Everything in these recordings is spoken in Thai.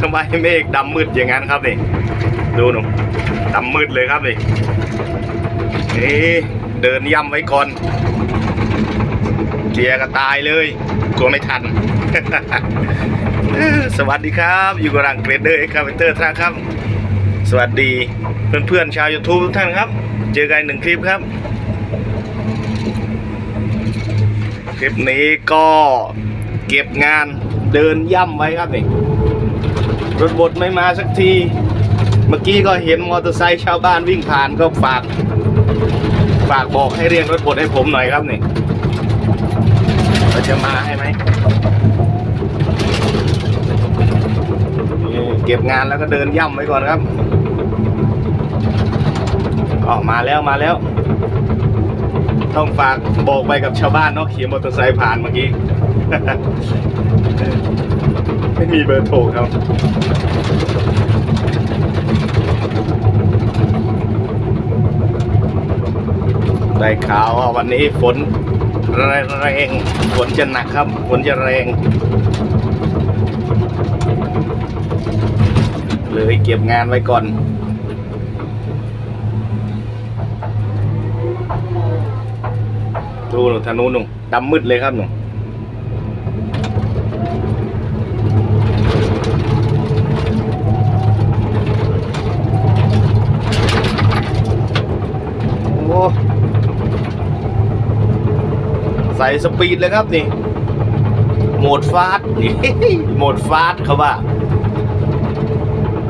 ทำไมเมฆดำมืดอย่างนั้นครับนี่ ดูหนูดำมืดเลยครับนี่นี่เดินย่ำไว้ก่อนเกียร์ก็ตายเลย กลัวไม่ทัน สวัสดีครับ อยู่กับรังเกรดเดอร์เอ็กคาเเตอร์ทรัครับ สวัสดีเพื่อนๆชาว YouTube ทุกท่านครับ เจอกันหนึ่งคลิปครับคลิปนี้ก็เก็บงาน เดินย่ำไว้ครับนี่รถบดไม่มาสักที เมื่อกี้ก็เห็นมอเตอร์ไซค์ชาวบ้านวิ่งผ่านก็ฝากฝากบอกให้เรียกรถบดให้ผมหน่อยครับนี่เราจะมาให้ไหมเก็บงานแล้วก็เดินย่ำไว้ก่อนครับออกมาแล้วมาแล้ว ต้องฝากบอกไปกับชาวบ้านเนาะขี่มอเตอร์ไซค์ผ่านเมื่อกี้ ไม่มีเบอร์โทรครับได้ข่าวว่าวันนี้ฝนแรงฝนจะหนักครับฝนจะแรงเลยเก็บงานไว้ก่อน ดูหนูทางนู้นหนูดำมืดเลยครับหนู ใส่สปีดเลยครับนี่ โหมดฟาสต์นี่โหมดฟาสต์เขาว่า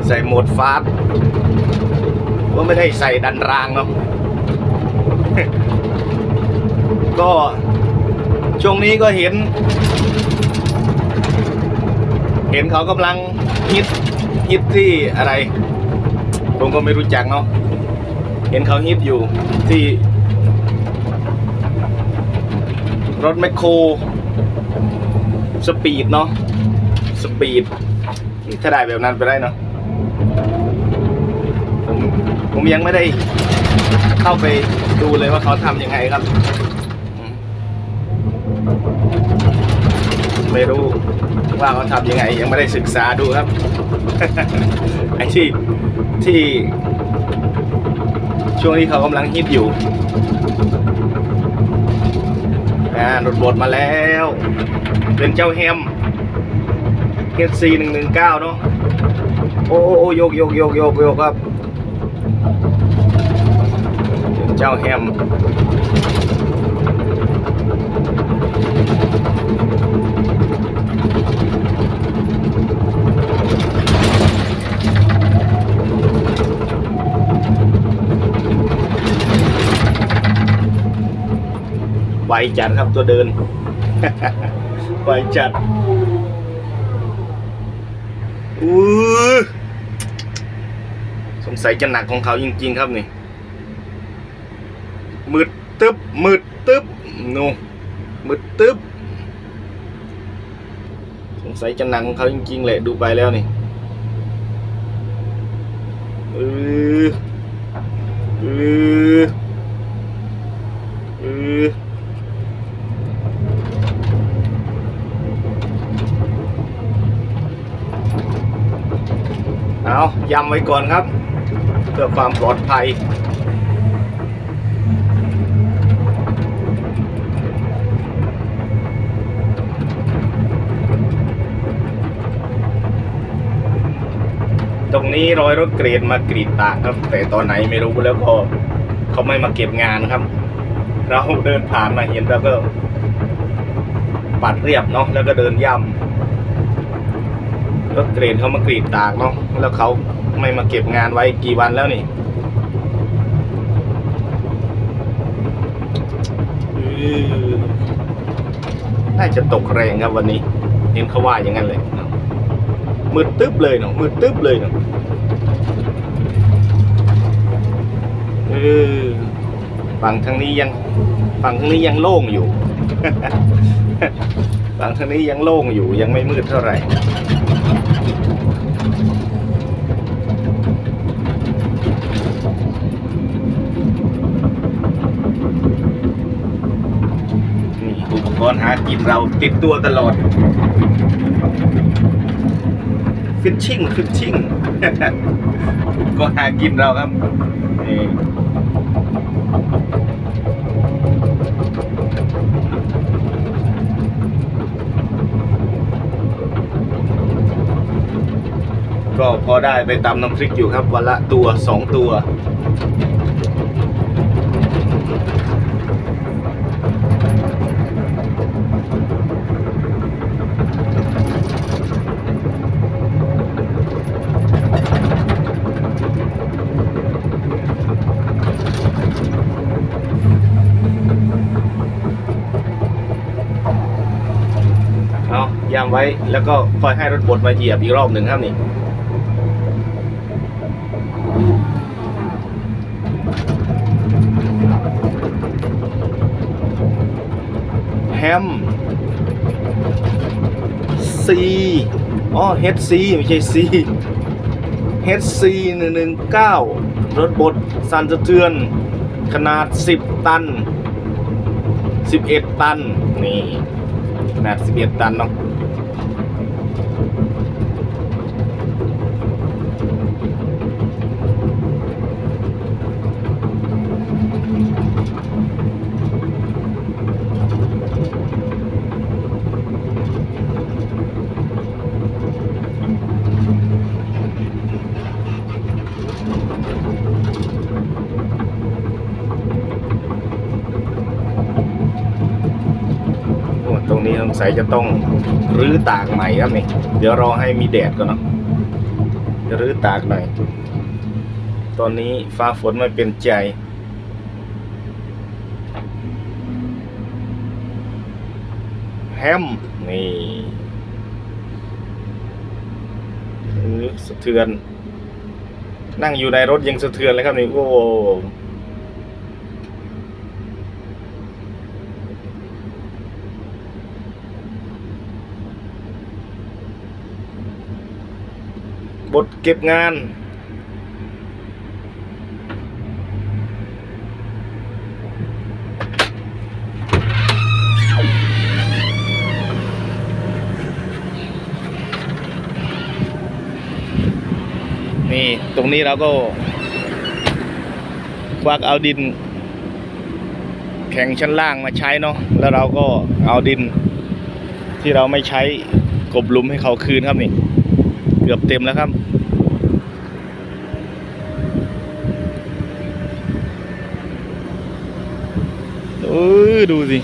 ใส่โหมดฟาสต์ว่าไม่ได้ใส่ดันรางเนาะก็ช่วงนี้ก็เห็น เห็นเขากำลังฮิตฮิตที่อะไร ผมก็ไม่รู้จักเนาะ เห็นเขาฮิตอยู่ที่ รถแมคโครสปีดเนาะสปีดถ้าได้แบบนั้นไปได้เนาะผมผมยังไม่ได้เข้าไปดูเลยว่าเขาทำยังไงครับ ไม่รู้ว่าเขาทำยังไง ยังไม่ได้ศึกษาดูครับไอ้ที่ที่ ช่วงนี้เขากำลังฮิตอยู่อ่ารถบดมาแล้ว เป็นเจ้าแฮมเฮดซีหนึ่งหนึ่งเก้าเนาะโอ้โอ้โยกโยกโยกโยกโยกครับ เจ้าแฮม จัดครับตัวเดิน ไวจัดอู้สงสัยจะหนักของเขาจริง ๆ ครับนี่มืดตึ๊บมืดตึ๊บนูมืดตึ๊บสงสัยจะหนักของเขาจริง ๆ แหละดูไปแล้วนี่เอออเออ เอา ย้ำไว้ก่อนครับ เพื่อความปลอดภัย ตรงนี้รอยรถเกรดมากรีดตากครับ แต่ตอนไหนไม่รู้แล้วก็เขาไม่มาเก็บงานครับ เราเดินผ่านมาเห็นแล้วก็ปัดเรียบเนาะแล้วก็เดินย่ำ รถเกรดเขามากรีดตากเนาะแล้วเขาไม่มาเก็บงานไว้กี่วันแล้วนี่น่าจะตกแรงครับวันนี้เห็นเขาว่าอย่างนั้นเลยมืดตึ๊บเลยเนาะมืดตึ๊บเลยเนาะเออฝั่งทางนี้ยังฝั่งทางนี้ยังโล่งอยู่ ฝั่งทางนี้ยังโล่งอยู่ยังไม่มืดเท่าไหร่อุปกรณ์หากินเราติดตัวตลอด ฟิชชิ่งฟิชชิ่งก็หากินเราครับ ก็พอได้ไปตำน้ำพริกอยู่ครับ วันละตัวสองตัว เอายามไว้แล้วก็คอยให้รถบดมาเหยียบอีกรอบหนึ่งครับนี่ แฮมซีอ๋อเฮดซีไม่ใช่ซีเฮดซีหนึ่งเก้ารถบดสันสะเทือน ขนาด 10 ตัน 11 ตัน นี่ ขนาด 11 ตันเนาะ สงสัยจะต้องรื้อตากใหม่ครับนี่เดี๋ยวรอให้มีแดดก่อนเนาะจะรื้อตากหน่อย ตอนนี้ฟ้าฝนไม่เป็นใจแฮมนี่สะเทือน นั่งอยู่ในรถยังสะเทือนเลยครับนี่โอ้ บทเก็บงาน นี่ ตรงนี้เราก็ควักเอาดิน แข็งชั้นล่างมาใช้เนาะแล้วเราก็เอาดินที่เราไม่ใช้กบลุมให้เขาคืนครับนี่ กือบเต็มแล้วครับเออดูสิ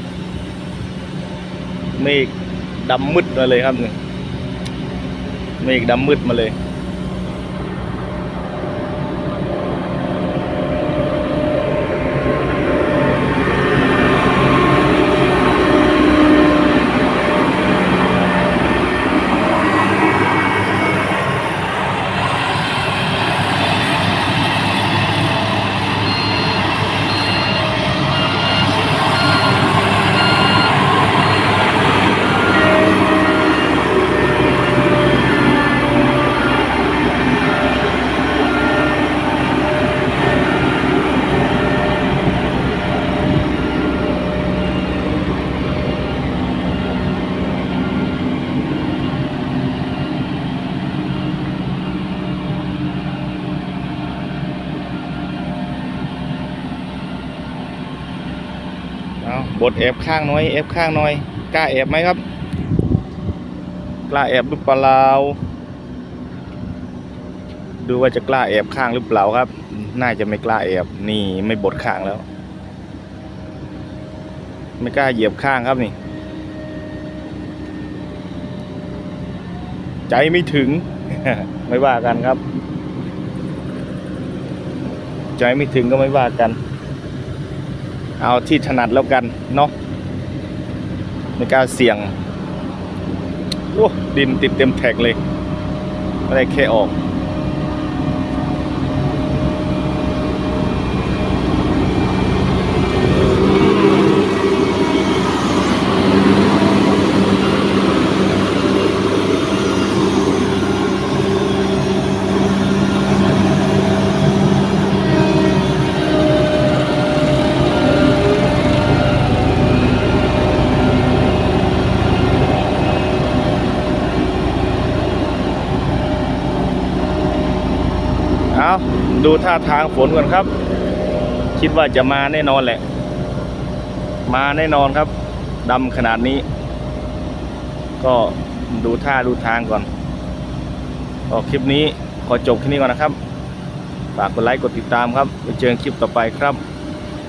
เมฆดำมืดมาเลยครับนี่เมฆดำมืดมาเลย เอาบทแอบข้างน้อยแอบข้างน้อยกล้าแอบไหมครับ กล้าแอบหรือเปล่าดูว่าจะกล้าแอบข้างหรือเปล่าครับ น่าจะไม่กล้าแอบนี่ไม่บดข้างแล้ว ไม่กล้าเหยียบข้างครับนี่ ใจไม่ถึง ไม่ว่ากันครับ ใจไม่ถึงก็ไม่ว่ากัน เอาที่ถนัดแล้วกันเนาะไม่กล้าเสี่ยงโอ้ดินติดเต็มแท็กเลย ไม่ได้แค่ออก เเอาดู ท่าทางฝนก่อนครับ คิดว่าจะมาแน่นอนแหละ มาแน่นอนครับดำขนาดนี้ ก็ดูท่าดูทางก่อนก็คลิปนี้ขอจบแค่นี้ก่อนนะครับ ฝากกดไลค์กดติดตามครับไปเจอกันคลิปต่อไปครับ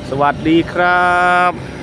สวัสดีครับ